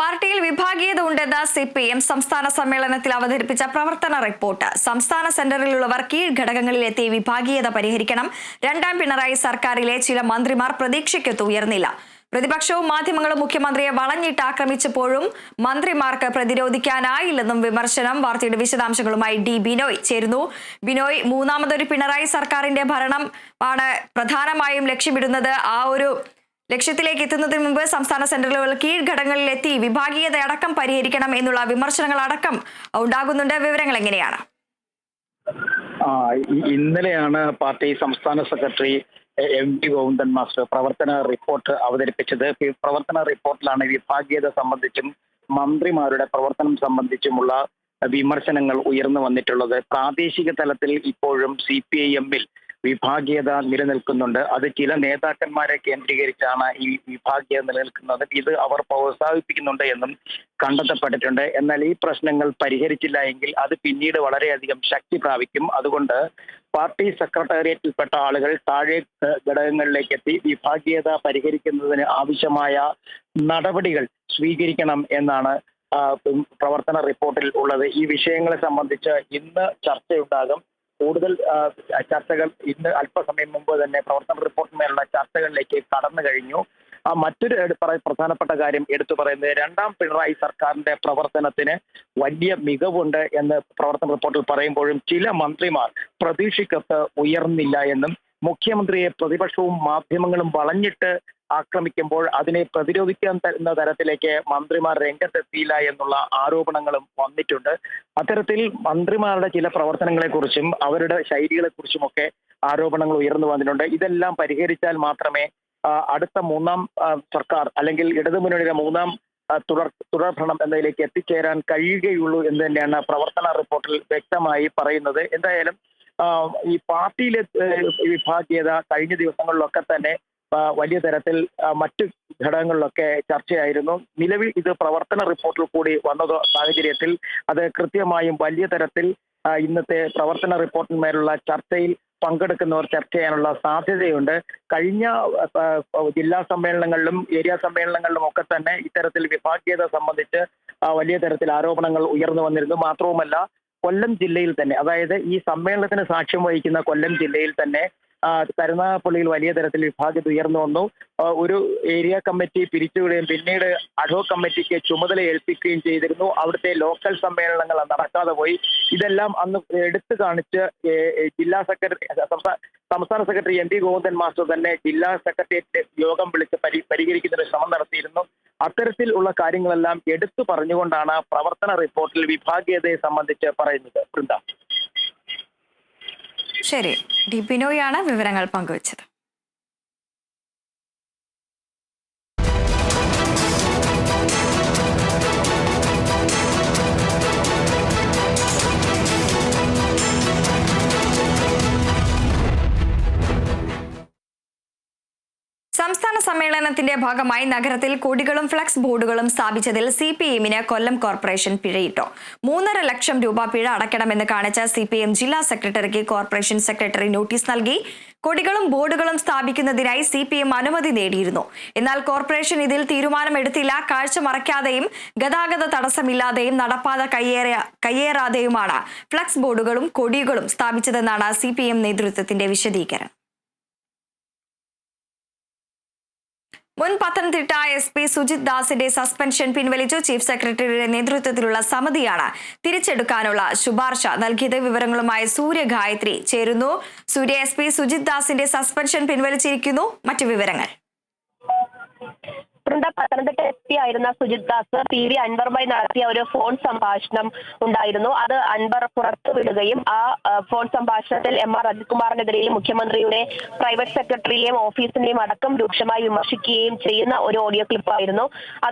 പാർട്ടിയിൽ വിഭാഗീയത ഉണ്ടെന്ന് സി പി എം സംസ്ഥാന സമ്മേളനത്തിൽ അവതരിപ്പിച്ച പ്രവർത്തന റിപ്പോർട്ട്. സംസ്ഥാന സെന്ററിലുള്ളവർ കീഴ്ഘടകങ്ങളിലെത്തി വിഭാഗീയത പരിഹരിക്കണം. രണ്ടാം പിണറായി സർക്കാരിലെ ചില മന്ത്രിമാർ പ്രതീക്ഷയ്ക്കൊത്ത് ഉയർന്നില്ല. പ്രതിപക്ഷവും മാധ്യമങ്ങളും മുഖ്യമന്ത്രിയെ വളഞ്ഞിട്ട് ആക്രമിച്ചപ്പോഴും മന്ത്രിമാർക്ക് പ്രതിരോധിക്കാനായില്ലെന്നും വിമർശനം വാർത്തയുടെ വിശദാംശങ്ങളുമായി ഡി ബിനോയ് ചേരുന്നു. ബിനോയ് മൂന്നാമതൊരു പിണറായി സർക്കാരിന്റെ ഭരണം ആണ് പ്രധാനമായും ലക്ഷ്യമിടുന്നത്. ആ ഒരു ലക്ഷ്യത്തിലേക്ക് എത്തുന്നതിന് മുമ്പ് സംസ്ഥാന സെന്ററുകൾ കീഴ്ഘടകങ്ങളിലെത്തി വിഭാഗീയത അടക്കം പരിഹരിക്കണം എന്നുള്ള വിമർശനങ്ങൾ അടക്കം ഉണ്ടാകുന്നുണ്ട്. വിവരങ്ങൾ എങ്ങനെയാണ്? ഇന്നലെയാണ് പാർട്ടി സംസ്ഥാന secretary A- V Govindan master പ്രവർത്തന റിപ്പോർട്ട് അവതരിപ്പിച്ചത്. പ്രവർത്തന റിപ്പോർട്ടിലാണ് വിഭാഗീയത സംബന്ധിച്ചും മന്ത്രിമാരുടെ പ്രവർത്തനം സംബന്ധിച്ചുമുള്ള വിമർശനങ്ങൾ ഉയർന്നു വന്നിട്ടുള്ളത്. പ്രാദേശിക തലത്തിൽ ഇപ്പോഴും സി പി ഐ എമ്മിൽ വിഭാഗീയത നിലനിൽക്കുന്നുണ്ട്. അത് ചില നേതാക്കന്മാരെ കേന്ദ്രീകരിച്ചാണ് ഈ വിഭാഗീയത നിലനിൽക്കുന്നത്. ഇത് അവർ പ്രോത്സാഹിപ്പിക്കുന്നുണ്ട് എന്നും കണ്ടെത്തപ്പെട്ടിട്ടുണ്ട്. എന്നാൽ ഈ പ്രശ്നങ്ങൾ പരിഹരിച്ചില്ല എങ്കിൽ അത് പിന്നീട് വളരെയധികം ശക്തി പ്രാപിക്കും. അതുകൊണ്ട് പാർട്ടി സെക്രട്ടേറിയറ്റിൽപ്പെട്ട ആളുകൾ താഴെ ഘടകങ്ങളിലേക്ക് എത്തി വിഭാഗീയത പരിഹരിക്കുന്നതിന് ആവശ്യമായ നടപടികൾ സ്വീകരിക്കണം എന്നാണ് പ്രവർത്തന റിപ്പോർട്ടിൽ ഉള്ളത്. ഈ വിഷയങ്ങളെ സംബന്ധിച്ച് ഇന്ന് ചർച്ചയുണ്ടാകും. കൂടുതൽ ചർച്ചകൾ ഇന്ന് അല്പസമയം മുമ്പ് തന്നെ പ്രവർത്തന റിപ്പോർട്ടിന്മേലുള്ള ചർച്ചകളിലേക്ക് കടന്നു കഴിഞ്ഞു. മറ്റൊരു പ്രധാനപ്പെട്ട കാര്യം എടുത്തു പറയുന്നത് രണ്ടാം പിണറായി സർക്കാരിന്റെ പ്രവർത്തനത്തിന് വലിയ മികവുണ്ട് എന്ന് പ്രവർത്തന റിപ്പോർട്ടിൽ പറയുമ്പോഴും ചില മന്ത്രിമാർ പ്രതീക്ഷയ്ക്കൊത്ത് ഉയർന്നില്ല എന്നും മുഖ്യമന്ത്രിയെ പ്രതിപക്ഷവും മാധ്യമങ്ങളും വളഞ്ഞിട്ട് ആക്രമിക്കുമ്പോൾ അതിനെ പ്രതിരോധിക്കാൻ തരുന്ന തരത്തിലേക്ക് മന്ത്രിമാർ രംഗത്തെത്തിയില്ല എന്നുള്ള ആരോപണങ്ങളും വന്നിട്ടുണ്ട്. അത്തരത്തിൽ മന്ത്രിമാരുടെ ചില പ്രവർത്തനങ്ങളെക്കുറിച്ചും അവരുടെ ശൈലികളെക്കുറിച്ചുമൊക്കെ ആരോപണങ്ങൾ ഉയർന്നു വന്നിട്ടുണ്ട്. ഇതെല്ലാം പരിഹരിച്ചാൽ മാത്രമേ അടുത്ത മൂന്നാം സർക്കാർ അല്ലെങ്കിൽ ഇടതുമുന്നണിയുടെ മൂന്നാം തുടർ തുടർഭരണം എന്നതിലേക്ക് എത്തിച്ചേരാൻ കഴിയുകയുള്ളൂ എന്ന് തന്നെയാണ് പ്രവർത്തന റിപ്പോർട്ടിൽ വ്യക്തമായി പറയുന്നത്. എന്തായാലും ഈ പാർട്ടിയിലെ വിഭാഗീയത കഴിഞ്ഞ ദിവസങ്ങളിലൊക്കെ തന്നെ വലിയ തരത്തിൽ മറ്റു ഘടകങ്ങളിലൊക്കെ ചർച്ചയായിരുന്നു. നിലവിൽ ഇത് പ്രവർത്തന റിപ്പോർട്ടിൽ കൂടി വന്നത് സാഹചര്യത്തിൽ അത് കൃത്യമായും വലിയ തരത്തിൽ ഇന്നത്തെ പ്രവർത്തന റിപ്പോർട്ടിന്മേലുള്ള ചർച്ചയിൽ പങ്കെടുക്കുന്നവർ ചർച്ച ചെയ്യാനുള്ള സാധ്യതയുണ്ട്. കഴിഞ്ഞ ജില്ലാ സമ്മേളനങ്ങളിലും ഏരിയ സമ്മേളനങ്ങളിലും ഒക്കെ തന്നെ ഇത്തരത്തിൽ വിഭാഗീയത സംബന്ധിച്ച് വലിയ തരത്തിൽ ആരോപണങ്ങൾ ഉയർന്നു വന്നിരുന്നു. മാത്രവുമല്ല കൊല്ലം ജില്ലയിൽ തന്നെ അതായത് ഈ സമ്മേളനത്തിന് സാക്ഷ്യം വഹിക്കുന്ന കൊല്ലം ജില്ലയിൽ തന്നെ കരുനാഗപ്പള്ളിയിൽ വലിയ തരത്തിൽ വിഭാഗീയത ഉയർന്നു വന്നു. ഒരു ഏരിയ കമ്മിറ്റി പിരിച്ചുവിടുകയും പിന്നീട് അഡോ കമ്മിറ്റിക്ക് ചുമതല ഏൽപ്പിക്കുകയും ചെയ്തിരുന്നു. അവിടുത്തെ ലോക്കൽ സമ്മേളനങ്ങൾ നടക്കാതെ പോയി. ഇതെല്ലാം അന്ന് എടുത്തു കാണിച്ച് ജില്ലാ സെക്രട്ടറി സംസ്ഥാന സംസ്ഥാന secretary M D Govindan master തന്നെ ജില്ലാ സെക്രട്ടേറിയറ്റ് യോഗം വിളിച്ച് പരി പരിഹരിക്കുന്നതിന് ശ്രമം നടത്തിയിരുന്നു. അത്തരത്തിൽ ഉള്ള കാര്യങ്ങളെല്ലാം എടുത്തു പറഞ്ഞുകൊണ്ടാണ് പ്രവർത്തന റിപ്പോർട്ടിൽ വിഭാഗീയതയെ സംബന്ധിച്ച് പറയുന്നത്. വൃന്ദ. ശരി ഡിബിനോയാണ് വിവരങ്ങൾ പങ്കുവച്ചത്. സംസ്ഥാന സമ്മേളനത്തിന്റെ ഭാഗമായി നഗരത്തിൽ കൊടികളും ഫ്ലക്സ് ബോർഡുകളും സ്ഥാപിച്ചതിൽ സി പി എമ്മിന് കൊല്ലം കോർപ്പറേഷൻ പിഴയിട്ടു. മൂന്നര ലക്ഷം രൂപ പിഴ അടയ്ക്കണമെന്ന് കാണിച്ച സി പി എം ജില്ലാ സെക്രട്ടറിക്ക് കോർപ്പറേഷൻ സെക്രട്ടറി നോട്ടീസ് നൽകി. കൊടികളും ബോർഡുകളും സ്ഥാപിക്കുന്നതിനായി സി പി എം അനുമതി നേടിയിരുന്നു. എന്നാൽ കോർപ്പറേഷൻ ഇതിൽ തീരുമാനമെടുത്തില്ല. കാഴ്ച മറയ്ക്കാതെയും ഗതാഗത തടസ്സമില്ലാതെയും നടപ്പാത കയ്യേറാതെയുമാണ് ഫ്ലക്സ് ബോർഡുകളും കൊടികളും സ്ഥാപിച്ചതെന്നാണ് സി പി എം നേതൃത്വത്തിന്റെ വിശദീകരണം. മുൻ പത്തനംതിട്ട എസ് പി സുജിത് ദാസിന്റെ സസ്പെൻഷൻ പിൻവലിച്ചു. ചീഫ് സെക്രട്ടറിയുടെ നേതൃത്വത്തിലുള്ള സമിതിയാണ് തിരിച്ചെടുക്കാനുള്ള ശുപാർശ നൽകിയത്. വിവരങ്ങളുമായി സൂര്യ ഗായത്രി ചേരുന്നു. സൂര്യ എസ് പി സുജിത് ദാസിന്റെ സസ്പെൻഷൻ പിൻവലിച്ചിരിക്കുന്നു. മറ്റു വിവരങ്ങൾ. പത്തനംതിട്ട എസ് പി ആയിരുന്ന സുജിത് ദാസ് പി വി അൻവറുമായി നടത്തിയ ഒരു ഫോൺ സംഭാഷണം ഉണ്ടായിരുന്നു. അത് അൻവർ പുറത്തുവിടുകയും ആ ആ, ഫോൺ സംഭാഷണത്തിൽ എം ആർ അജിത്കുമാറിനെതിരെയും മുഖ്യമന്ത്രിയുടെ പ്രൈവറ്റ് സെക്രട്ടറിയെയും ഓഫീസിനെയും അടക്കം രൂക്ഷമായി വിമർശിക്കുകയും ചെയ്യുന്ന ഒരു ഓഡിയോ ക്ലിപ്പായിരുന്നു. അത്